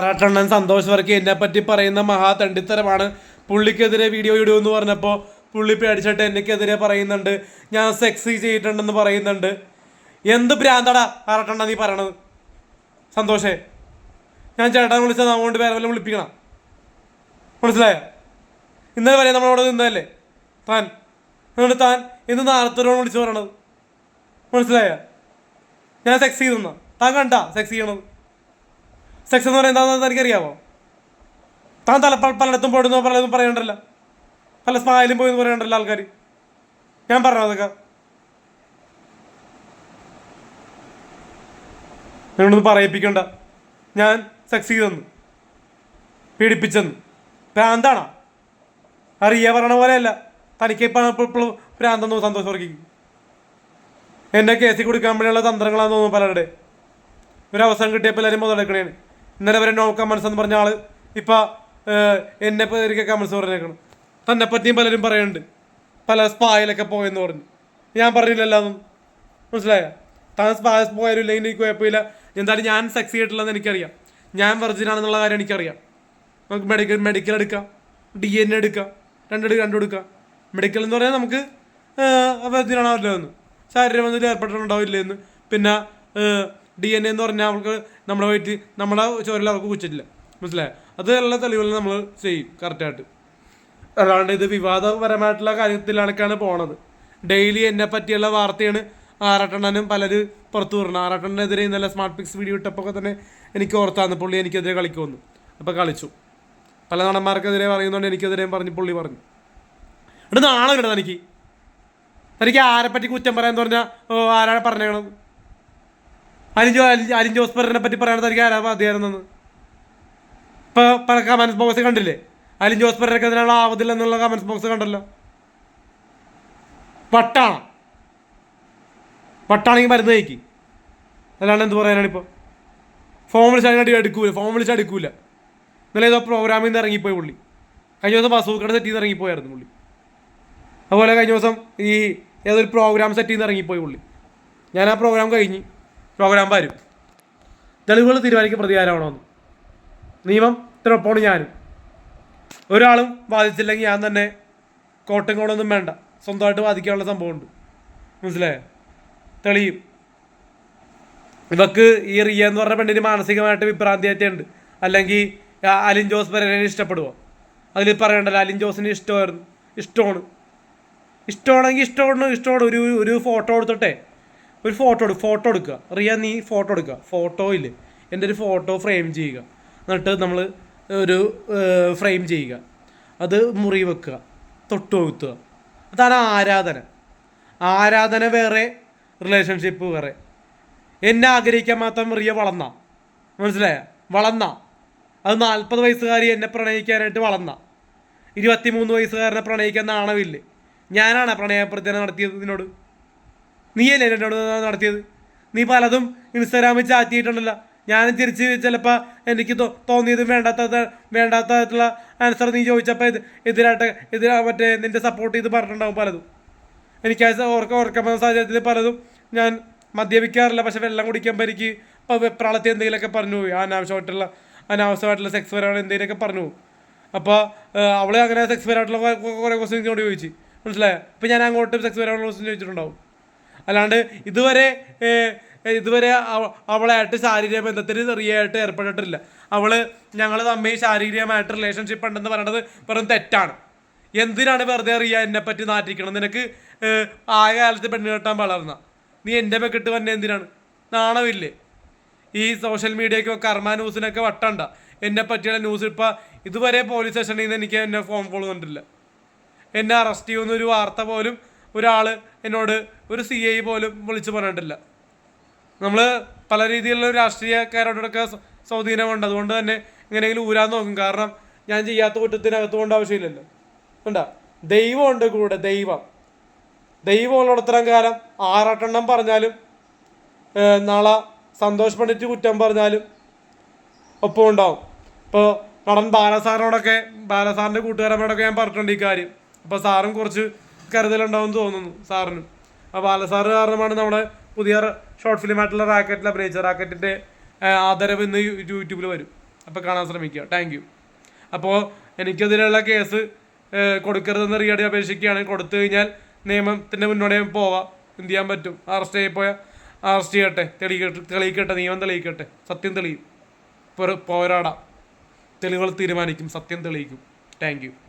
ആറാട്ടണ്ണൻ സന്തോഷ് വർക്കി എന്നെ പറ്റി പറയുന്ന മഹാ തണ്ടിത്തരമാണ് പുള്ളിക്കെതിരെ വീഡിയോ ഇടൂ എന്ന് പറഞ്ഞപ്പോൾ പുള്ളി പേടിച്ചിട്ട് എനിക്കെതിരെ പറയുന്നുണ്ട്. ഞാൻ സെക്സി ചെയ്തിട്ടുണ്ടെന്ന് പറയുന്നുണ്ട്. എന്ത് ഭ്രാന്തടാ ആറാട്ടണ്ണ നീ പറയണത്? സന്തോഷേ. ഞാൻ ചേട്ടൻ വിളിച്ചാൽ അതുകൊണ്ട് വേറെ വല്ലതും വിളിപ്പിക്കണം. മനസ്സിലായോ? ഇന്നലെ വരെ നമ്മളവിടെ നിന്നതല്ലേ? താൻ. എന്നിട്ട് താൻ ഇന്ന് നാളത്തോരോട് വിളിച്ചു പറയണത്. മനസ്സിലായ? ഞാൻ സെക്സ് ചെയ്തു താൻ കണ്ട സെക്സ് ചെയ്യണത്? സെക്സ് എന്ന് പറയുന്നത് എന്താണെന്ന് എനിക്കറിയാമോ താൻ തല പല- പലയിടത്തും പോയിടുന്നോ പലതും പറയണ്ടല്ല പല സ്മായിലും പോയി പറയണ്ടല്ലോ ആൾക്കാർ ഞാൻ പറഞ്ഞു അതൊക്കെ? നിങ്ങളൊന്നും പറയിപ്പിക്കണ്ട. ഞാൻ സെക്സ് ചെയ്തെന്ന്. പീഡിപ്പിച്ചെന്ന്. ഭ്രാന്താണോ? അറിയ പറയണ പോലെയല്ല. തനിക്ക് ഇപ്പം ഇപ്പോഴും ഭ്രാന്തെന്ന് സന്തോഷം വർക്കിക്കും എന്നെ കേസിൽ കൊടുക്കാൻ വേണ്ടിയുള്ള തന്ത്രങ്ങളാണെന്ന് തോന്നുന്നു പലരുടെ. ഒരു അവസരം കിട്ടിയപ്പോൾ എല്ലാവരും മുതലെടുക്കണേന് ഇന്നലെ വരെ നോ കമൻസ് എന്ന് പറഞ്ഞ ആൾ ഇപ്പൊ എന്നെ പേരൊക്കെ കമൻസ് പറഞ്ഞേക്കണം. തന്നെ പറ്റിയും പലരും പറയുന്നുണ്ട് പല സ്പായിലൊക്കെ പോയെന്ന് പറഞ്ഞു. ഞാൻ പറഞ്ഞില്ലല്ലോ അതൊന്നും. മനസ്സിലായ? താൻ സ്പായസ് പോയാലും ഇല്ലെങ്കിൽ എനിക്ക് കുഴപ്പമില്ല. എന്തായാലും ഞാൻ സെക്സ് ആയിട്ടുള്ളതെന്ന് എനിക്കറിയാം. ഞാൻ വെർജിനാണെന്നുള്ള കാര്യം എനിക്കറിയാം. നമുക്ക് മെഡിക്കൽ മെഡിക്കൽ എടുക്കാം. ഡി എൻ എടുക്കാം. രണ്ടെടു രണ്ടും എടുക്കാം മെഡിക്കൽ എന്ന് പറഞ്ഞാൽ നമുക്ക് വെർജിനാണോ എന്ന് ശാരീരബന്ധത്തിൽ ഏർപ്പെട്ടിട്ടുണ്ടാവില്ല എന്ന് പിന്നെ ഡി എൻ എ എന്ന് പറഞ്ഞാൽ അവൾക്ക് നമ്മുടെ വയറ്റ് നമ്മുടെ ചോരൽ അവർക്ക് കുച്ചിട്ടില്ല മനസ്സിലായോ? അത് എല്ലാ തെളിവുകളും നമ്മൾ ചെയ്യും കറക്റ്റായിട്ട് അല്ലാണ്ട് ഇത് വിവാദപരമായിട്ടുള്ള കാര്യത്തിലേക്കാണ് പോണത്. ഡെയിലി എന്നെ പറ്റിയുള്ള വാർത്തയാണ് ആറാട്ടണ്ണനും പലര് പുറത്തു വിടണം ആറാട്ടണ്ണനെതിരെ ഇന്നലെ സ്മാർട്ട് പിക്സ് വീഡിയോ ഇട്ടപ്പോൾ തന്നെ എനിക്ക് ഓർത്താന്ന് പുള്ളി എനിക്കെതിരെ കളിക്കുമെന്ന്. അപ്പോൾ കളിച്ചു. പല നടന്മാർക്കെതിരെ പറയുന്നുണ്ട് എനിക്കെതിരെയും പറഞ്ഞു പുള്ളി പറഞ്ഞു. എന്നിട്ട് നാളെ കിട്ടുന്നത് എനിക്ക് തനിക്ക് ആരെപ്പറ്റി കുറ്റം പറയാൻ പറഞ്ഞാൽ ആരാണ് പറഞ്ഞേക്കണത്? അലിൻ ജോ അലിൻ- ജോസ് പറ്റി പറയണത് തനിക്ക് ആരാ മതിയായിരുന്നെന്ന് ഇപ്പോൾ പല കമൻസ് ബോക്സ് കണ്ടില്ലേ? അലിൻ ജോസ് പെരനെതിരെയുള്ള ആവതില്ല എന്നുള്ള കമൻസ് ബോക്സ് കണ്ടല്ലോ? പട്ടാണ പട്ടാണെങ്കിൽ മരുന്ന് കഴിക്ക്. അല്ലാണ്ട് എന്ത് പറയാനാണിപ്പോൾ ഫോം ഫോൺ വിളിച്ചാൽ അടി എടുക്കൂല ഫോൺ വിളിച്ചാൽ എടുക്കൂല. ഇന്നലെ ഏതോ പ്രോഗ്രാമിൽ നിന്ന് ഇറങ്ങിപ്പോയി പുള്ളി. കഴിഞ്ഞ ദിവസം ബസൂക്കട സെറ്റിൽ നിന്ന് ഇറങ്ങിപ്പോയായിരുന്നു പുള്ളി. അതുപോലെ കഴിഞ്ഞ ദിവസം ഈ ഏതൊരു പ്രോഗ്രാം സെറ്റിൽ നിന്ന് ഇറങ്ങിപ്പോയി പുള്ളി. ഞാൻ ആ പ്രോഗ്രാം കഴിഞ്ഞ് പ്രോഗ്രാം വരും. തെളിവുകൾ തീരുമാനിക്കും പ്രതികാരമാണോന്ന് നിയമം ഇത്രയൊപ്പമാണ് ഞാനും. ഒരാളും വാദിച്ചില്ലെങ്കിൽ ഞാൻ തന്നെ കോട്ടും കോടൊന്നും വേണ്ട. സ്വന്തമായിട്ട് ബാധിക്കാനുള്ള സംഭവമുണ്ട്. മനസ്സിലായോ? തെളിയും. ഇവക്ക് ഈ റിയ എന്ന് പറഞ്ഞ പെണ്ണിന് മാനസികമായിട്ട് വിഭ്രാന്തിയായിട്ടുണ്ട്. അല്ലെങ്കിൽ അലിൻ ജോസ് പെരേനെ ഇഷ്ടപ്പെടുവോ? അതിൽ പറയണ്ടല്ലോ അലിൻ ജോസിന് ഇഷ്ടമായിരുന്നു. ഇഷ്ടമാണ്. ഇഷ്ടമാണെങ്കിൽ ഇഷ്ടമാണ് ഇഷ്ടമാണ്. ഒരു ഒരു ഫോട്ടോ എടുത്തോട്ടെ ഒരു ഫോട്ടോ എടുക്കുക ഫോട്ടോ എടുക്കുക. റിയ നീ ഫോട്ടോ എടുക്കുക. ഫോട്ടോ ഇല്ലേ? എന്റെ ഒരു ഫോട്ടോ ഫ്രെയിം ചെയ്യുക. എന്നിട്ട് നമ്മൾ ഒരു ഫ്രെയിം ചെയ്യുക. അത് മുറി വെക്കുക. തൊട്ട് വെത്തുക അതാണ് ആരാധന. ആരാധന വേറെ റിലേഷൻഷിപ്പ് വേറെ. എന്നെ ആഗ്രഹിക്കാൻ മാത്രം റിയ വളർന്ന. മനസ്സിലായ? വളർന്ന. അത് നാൽപ്പത് വയസ്സുകാരി എന്നെ പ്രണയിക്കാനായിട്ട് വളർന്ന. ഇരുപത്തിമൂന്ന് വയസ്സുകാരനെ പ്രണയിക്കാൻ നാണമില്ലേ ഞാനാണ് പ്രണയപ്രചരണം നടത്തിയത് നിന്നോട്? നീയല്ലേ എന്നോട് നടത്തിയത്? നീ പലതും ഇൻസ്റ്റാഗ്രാമിൽ ചാറ്റിയിട്ടുണ്ടല്ലോ ഞാൻ തിരിച്ച് ചിലപ്പോൾ എനിക്ക് തോന്നിയതും വേണ്ടാത്ത വേണ്ടാത്തതായിട്ടുള്ള ആൻസർ നീ ചോദിച്ചപ്പോൾ ഇത് എതിരായിട്ട് എതിരാ മറ്റേ നിന്റെ സപ്പോർട്ട് ചെയ്ത് പറഞ്ഞിട്ടുണ്ടാവും പലതും. എനിക്ക് ഓർക്ക ഓർക്കപ്പെടുന്ന സാഹചര്യത്തിൽ പലതും ഞാൻ മദ്യപിക്കാറില്ല. പക്ഷെ വെള്ളം കുടിക്കുമ്പോൾ എനിക്ക് ഇപ്പോൾ വെപ്രാളത്തിൽ എന്തെങ്കിലുമൊക്കെ പറഞ്ഞു പോയി. അനാവശ്യമായിട്ടുള്ള അനാവശ്യമായിട്ടുള്ള സെക്സ് പരമാണ് എന്തെങ്കിലുമൊക്കെ പറഞ്ഞു പോകും അപ്പോൾ അവളെ അങ്ങനെ സെക്സ് പരമായിട്ടുള്ള കുറേ ക്വസ്റ്റ്യൻ എന്നോട് ചോദിച്ചു. മനസ്സിലായോ? അപ്പോൾ ഞാൻ അങ്ങോട്ടും സെക്സ് പരമായിട്ടുള്ള ക്വസ്റ്റ്യൻ ചോദിച്ചിട്ടുണ്ടാവും. അല്ലാണ്ട് ഇതുവരെ ഇതുവരെ അവ- അവളായിട്ട് ശാരീരിക ബന്ധത്തിൽ റിയായിട്ട് ഏർപ്പെട്ടിട്ടില്ല. അവൾ ഞങ്ങൾ തമ്മിൽ ശാരീരികമായിട്ട് റിലേഷൻഷിപ്പ് ഉണ്ടെന്ന് പറയുന്നത് വെറും തെറ്റാണ്. എന്തിനാണ് വെറുതെ റിയ എന്നെ പറ്റി നാട്ടിക്കണം നിനക്ക് ആ കാലത്ത് പെണ്ണ് കെട്ടാൻ വളർന്ന നീ എന്റെ മെക്കിട്ട് വന്നെ എന്തിനാണ്? നാണമില്ലേ ഈ സോഷ്യൽ മീഡിയയ്ക്കോ കർമ്മ ന്യൂസിനൊക്കെ വട്ടണ്ട. എന്നെ പറ്റിയുള്ള ന്യൂസ് ഇപ്പം ഇതുവരെ പോലീസ് സ്റ്റേഷനിൽ നിന്ന് എനിക്ക് എന്നെ ഫോൺ കോൾ കണ്ടിട്ടില്ല എന്നെ അറസ്റ്റ് ചെയ്യുന്ന ഒരു വാർത്ത പോലും ഒരാൾ എന്നോട് ഒരു സി ഐ പോലും വിളിച്ചു പറഞ്ഞിട്ടില്ല. നമ്മൾ പല രീതിയിലുള്ള രാഷ്ട്രീയക്കാരോടൊക്കെ സ്വ- സ്വാധീനമുണ്ട്. അതുകൊണ്ട് തന്നെ എങ്ങനെയെങ്കിലും ഊരാൻ നോക്കും. കാരണം ഞാൻ ചെയ്യാത്ത കുറ്റത്തിനകത്ത് കൊണ്ട് ആവശ്യമില്ലല്ലോ. ഉണ്ടാ ദൈവമുണ്ട് കൂടെ ദൈവം. ദൈവമുള്ള ഉള്ളിടത്തോളം കാലം ആറാട്ടെണ്ണം പറഞ്ഞാലും നാളെ സന്തോഷ് പണ്ഡിറ്റ് കുറ്റം പറഞ്ഞാലും ഒപ്പം ഉണ്ടാവും. ഇപ്പോൾ നടൻ ബാലസാറിനോടൊക്കെ ബാലസാറിന്റെ കൂട്ടുകാരന്മാരോടൊക്കെ ഞാൻ പറഞ്ഞിട്ടുണ്ട് ഈ കാര്യം. അപ്പോൾ സാറും കുറച്ച് കരുതലുണ്ടാവും തോന്നുന്നു സാറിനും. ആ ബാലസാർ കാരണമാണ് നമ്മുടെ പുതിയ ഷോർട്ട് ഫിലിമായിട്ടുള്ള റാക്കറ്റിൽ അഭിനയിച്ച റാക്കറ്റിന്റെ ആദരവ് ഇന്ന് യൂട്യൂബിൽ വരും. അപ്പോൾ കാണാൻ ശ്രമിക്കുക. താങ്ക് യു അപ്പോൾ എനിക്കതിലുള്ള കേസ് കൊടുക്കരുതെന്ന് റീഡി അപേക്ഷിക്കുകയാണ്. കൊടുത്തു കഴിഞ്ഞാൽ നിയമത്തിന്റെ മുന്നോടെ പോവാം. എന്ത് ചെയ്യാൻ പറ്റും? അറസ്റ്റ് ചെയ്യപ്പോയ അറസ്റ്റ് ചെയ്യട്ടെ. തെളിയിക്കട്ടെ തെളിയിക്കട്ടെ നിയമം തെളിയിക്കട്ടെ. സത്യം തെളിയും. പോരാടാം. തെളിവുകൾ തീരുമാനിക്കും. സത്യം തെളിയിക്കും. താങ്ക്